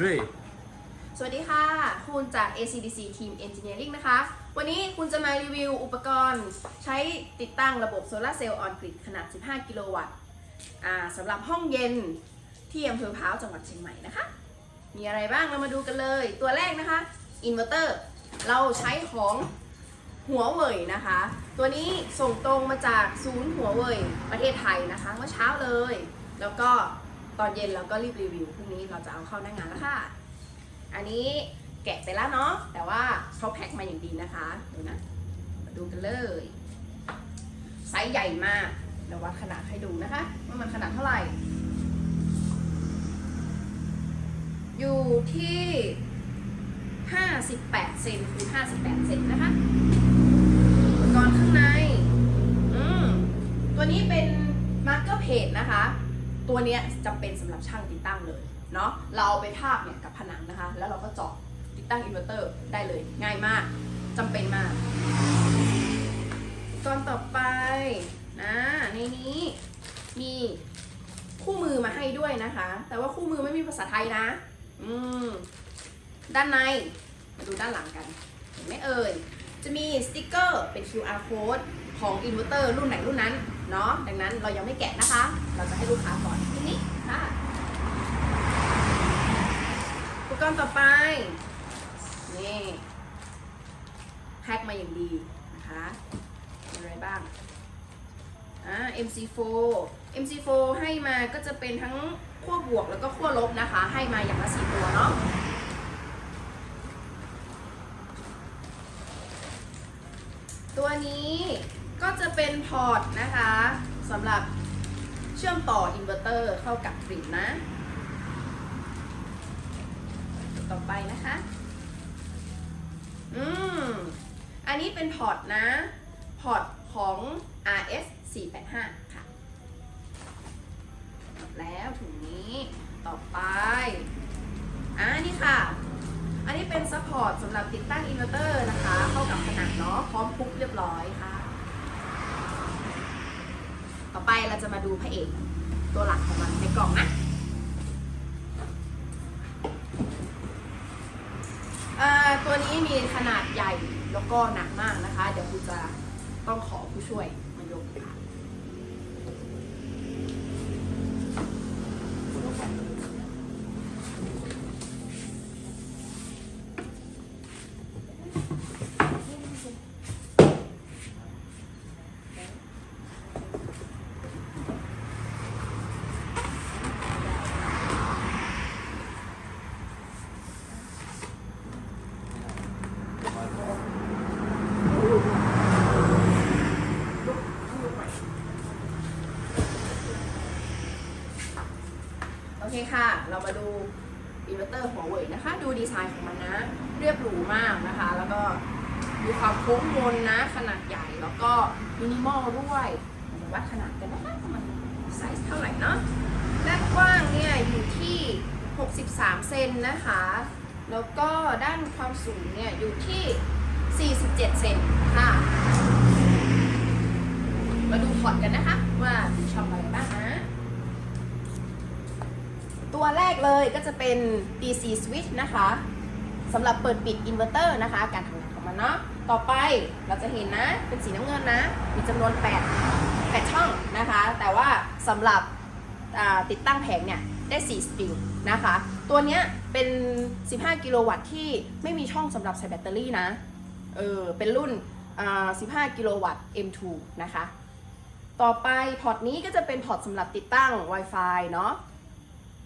three, สวัสดีค่ะ คุณจาก ACDC Team Engineering นะคะ วันนี้คุณจะมารีวิวอุปกรณ์ใช้ติดตั้งระบบโซลาเซลล์ออนกริดขนาด 15 กิโลวัตต์สำหรับห้องเย็นที่อำเภอพร้าวจังหวัดเชียงใหม่นะคะ มีอะไรบ้างเรามาดูกันเลย ตัวแรกนะคะ อินเวอร์เตอร์ เราใช้ของหัวเว่ยนะคะ ตัวนี้ส่งตรงมาจากศูนย์หัวเว่ยประเทศไทยนะคะ เมื่อเช้าเลย แล้วก็ ตอนเย็นเราก็รีบรีวิวพรุ่งนี้เราจะเอาเข้าหน้างานแล้วค่ะ อันนี้แกะไปแล้วเนาะแต่ว่าเขาแพ็คมาอย่างดีนะคะดูนะมาดูกันเลยไซส์ใหญ่มากเดี๋ยววัดขนาดให้ดูนะคะว่ามันขนาดเท่าไหร่ อยู่ที่ 58 เซนคูณ58 เซนนะคะอุปกรณ์ข้างใน อืมตัวนี้เป็นมาร์กเกอร์เพจนะคะ ตัวเนี้ยจำเป็นสำหรับช่างติดตั้งเลยเนาะเราเอาไปทาบเนี่ยกับผนังนะคะ แล้วเราก็เจาะติดตั้งอินเวอร์เตอร์ได้เลย ง่ายมากจำเป็นมากก่อนต่อไปนะในนี้มีคู่มือมาให้ด้วยนะคะ แต่ว่าคู่มือไม่มีภาษาไทยนะ อืม ด้านใน มาดูด้านหลังกัน เห็นไหมเอ่ย จะมีสติกเกอร์เป็น QR code ของอินเวอร์เตอร์รุ่นไหนรุ่นนั้น เนาะดังนั้นเรายังไม่แกะนะคะ เราจะให้ลูกค้าก่อนทีนี้ค่ะอุปกรณ์ต่อไปนี่แพ็คมาอย่างดีนะคะอะไรบ้างอ่า MC4 MC4 ให้มาก็จะเป็นทั้งขั้วบวกแล้วก็ขั้วลบนะคะ ให้มาอย่างละสี่ตัวเนาะตัวนี้ พอร์ตนะคะสำหรับเชื่อมต่ออินเวอร์เตอร์เข้ากับกริดนะ ต่อไปนะคะ อืม อันนี้เป็นพอร์ตนะ พอร์ตของ RS 485ค่ะ แล้วถุงนี้ต่อไป อ่านี่ค่ะ อันนี้เป็นซัพพอร์ตสำหรับติดตั้งอินเวอร์เตอร์นะคะ เข้ากับผนังเนาะพร้อมปุ๊บเรียบร้อยค่ะ ต่อไปเราจะมาดูพระเอกตัวหลักของมันในกล่องนะตัวนี้มีขนาดใหญ่แล้วก็หนักมากนะคะ เดี๋ยวครูจะต้องขอผู้ช่วยมายกค่ะ โอเคค่ะ เรามาดูอินเวอร์เตอร์หัวเว่ยนะคะ ดูดีไซน์ของมันนะ เรียบหรูมากนะคะ แล้วก็มีความโค้งมนนะ ขนาดใหญ่แล้วก็มินิมอลด้วยวัดขนาดกันนะคะว่ามันไซส์เท่าไหร่เนาะด้านกว้างเนี่ยอยู่ที่ 63 เซนนะคะ แล้วก็ด้านความสูงเนี่ยอยู่ที่ 47 เซนค่ะ มาดูพอร์ตกันนะคะ ว่าชองอะไรบ้างนะ ตัวแรกเลยก็จะเป็น DC switch นะคะสำหรับเปิดปิดอินเวอร์เตอร์นะคะ การทำงานของมันเนาะต่อไปเราจะเห็นนะเป็นสีน้ำเงินนะ มีจำนวน 8 8 ช่องนะคะ แต่ว่าสำหรับติดตั้งแผงเนี่ยได้ 4 สปริงนะคะ ตัวเนี้ยเป็น 15 กิโลวัตต์ที่ไม่มีช่องสำหรับใส่แบตเตอรี่นะเออเป็นรุ่น 15 กิโลวัตต์ M2 นะคะ ต่อไปพอร์ตนี้ก็จะเป็นพอร์ตสำหรับติดตั้ง Wi-Fi เนาะ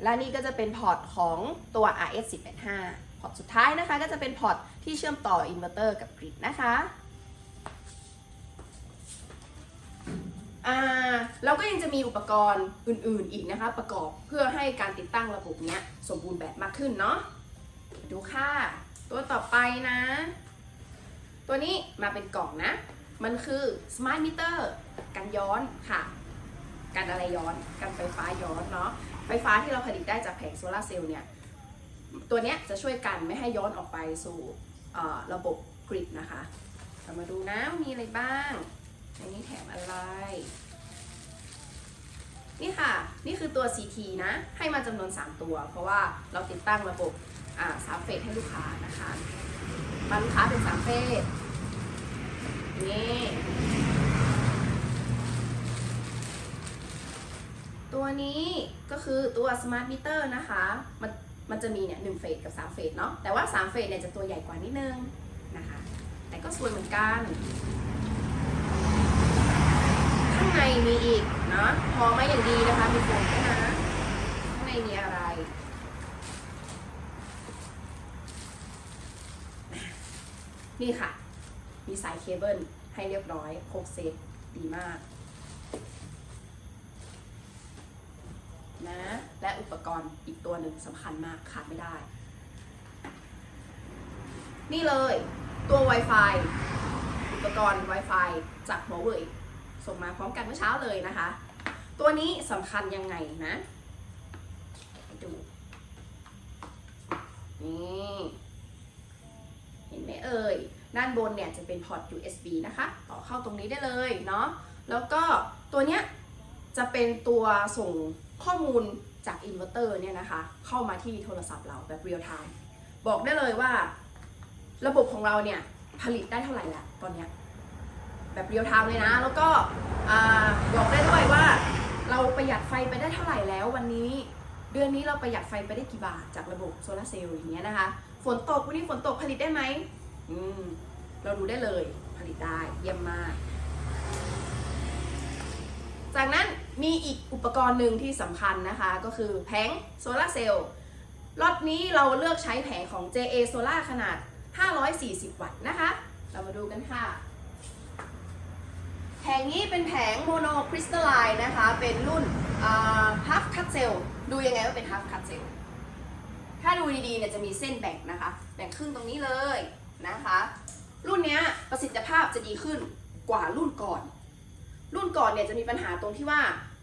และนี่ก็จะเป็นพอร์ตของตัว RS 485พอร์ตสุดท้ายนะคะ ก็จะเป็นพอร์ตที่เชื่อมต่ออินเวอร์เตอร์กับกริดนะคะอ่าแล้วก็ยังจะมีอุปกรณ์อื่นๆอีกนะคะ ประกอบเพื่อให้การติดตั้งระบบเนี้ยสมบูรณ์แบบมากขึ้นเนาะดูค่ะ ตัวต่อไปนะ ตัวนี้มาเป็นกล่องนะ มันคือ Smart Meter กันย้อนค่ะ กันอะไรย้อน กันไฟฟ้าย้อนเนาะ ไฟฟ้าที่เราผลิตได้จากแผงโซลาร์เซลล์เนี่ยตัวเนี้ยจะช่วยกันไม่ให้ย้อนออกไปสู่ระบบกริดนะคะเรามาดูนะมีอะไรบ้างในนี้แถมอะไร นี่ค่ะ นี่คือตัว CT นะ ให้มาจำนวน 3 ตัว เพราะว่าเราติดตั้งระบบอาสามเฟสให้ลูกค้านะคะมาลูกค้าเป็นสามเฟสนี่ ตัว นี้ก็คือตัว Smart Meter นะคะ มันมันจะมีเนี่ยหนึ่งเฟสกับ 3 เฟสเนาะ แต่ว่า 3 เฟสเนี่ยจะตัวใหญ่กว่านิดนึงนะคะ แต่ก็สวยเหมือนกัน ข้างในมีอีกเนาะ พอมาอย่างดีนะคะ มีโฟมด้วยนะ ข้างในมีอะไร นี่ค่ะ มีสายเคเบิลให้เรียบร้อยครบเซตดีมาก นะและอุปกรณ์อีกตัวหนึ่งสำคัญมากขาดไม่ได้ นี่เลยตัว Wi-Fi อุปกรณ์ Wi-Fi จาก Huawei ส่งมาพร้อมกันเมื่อเช้าเลยนะคะ ตัวนี้สำคัญยังไงนะดูนี่เห็นไหมเอ่ยด้านบนเนี่ยจะเป็นพอร์ต USB นะคะ ต่อเข้าตรงนี้ได้เลยเนาะแล้วก็ตัวเนี้ยจะเป็นตัวส่ง ข้อมูลจากอินเวอร์เตอร์เนี่ยนะคะ เข้ามาที่โทรศัพท์เราแบบเรียลไทม์บอกได้เลยว่า ระบบของเราเนี่ย ผลิตได้เท่าไหร่ละตอนเนี้ยแบบเรียลไทม์เลยนะ แล้วก็บอกได้ด้วยว่า เราประหยัดไฟไปได้เท่าไหร่แล้ววันนี้ เดือนนี้เราประหยัดไฟไปได้กี่บาทจากระบบโซลาเซลล์อย่างเงี้ยนะคะฝนตกวันนี้ฝนตกผลิตได้ไหมอืมเราดูได้เลยผลิตได้เยี่ยมมาก จากนั้น มีอีกอุปกรณ์หนึ่งที่สำคัญนะคะ ก็คือแผงโซลาร์เซลล์ล็อตนี้เราเลือกใช้แผงของ JA Solar ขนาด 540 วัตต์นะคะ เรามาดูกันค่ะ แผงนี้เป็นแผงโมโนคริสตัลไลน์นะคะ เป็นรุ่นฮัฟคัตเซลดูยังไงว่าเป็นฮัฟคัตเซลถ้าดูดีๆเนี่ยจะมีเส้นแบ่งนะคะ แบ่งครึ่งตรงนี้เลยนะคะ รุ่นเนี้ยประสิทธิภาพจะดีขึ้นกว่ารุ่นก่อน รุ่นก่อนเนี่ยจะมีปัญหาตรงที่ว่า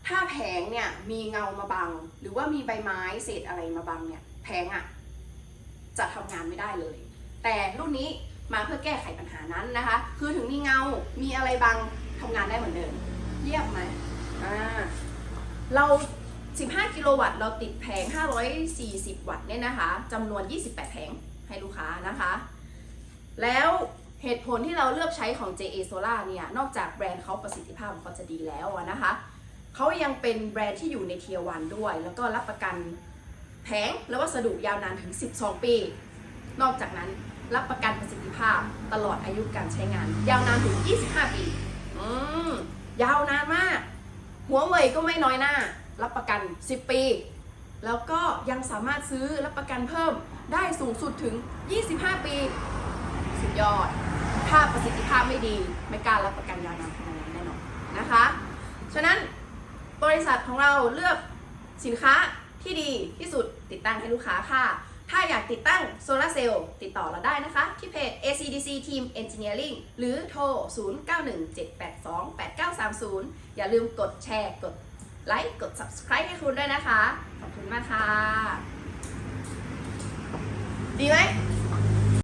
ถ้าแผงเนี่ยมีเงามาบัง หรือว่ามีใบไม้เศษอะไรมาบังเนี่ยแผงอะ่ะจะทำงานไม่ได้เลย แต่รุ่นนี้มาเพื่อแก้ไขปัญหานั้นนะคะ คือถึงมีเงา มีอะไรบังทำงานได้เหมือนเดิม เยี่ยมไหมอ่าเรา 15 กิโลวัตต์ เราติดแผง 540 วัตต์เนี่ยนะคะจำนวน 28 แผงให้ลูกค้านะคะ แล้วเหตุผลที่เราเลือกใช้ของ JA Solar เนี่ย นอกจากแบรนด์เขาประสิทธิภาพของเขาจะดีแล้วนะคะ เขายังเป็นแบรนด์ที่อยู่ในเทียวันด้วย แล้วก็รับประกันแผงและวัสดุยาวนานถึง 12 ปี นอกจากนั้นรับประกันประสิทธิภาพตลอดอายุการใช้งาน ยาวนานถึง 25 ปีอืมยาวนานมาก หัวเว่ยก็ไม่น้อยหน้า รับประกัน 10 ปี แล้วก็ยังสามารถซื้อรับประกันเพิ่มได้สูงสุดถึง 25 ปี สุดยอด ถ้าประสิทธิภาพไม่ดี ไม่กล้ารับประกันยาวนานขนาดนั้นแน่นอนนะคะ ฉะนั้น บริษัทของเราเลือกสินค้าที่ดีที่สุดติดตั้งให้ลูกค้าค่ะ ถ้าอยากติดตั้งโซลาเซลล์ติดต่อเราได้นะคะ ที่เพจ ACDC Team Engineering หรือโทร 0917828930 อย่าลืมกดแชร์กดไลค์กด subscribe ให้คุณด้วยนะคะ ขอบคุณมากค่ะ ดีไหม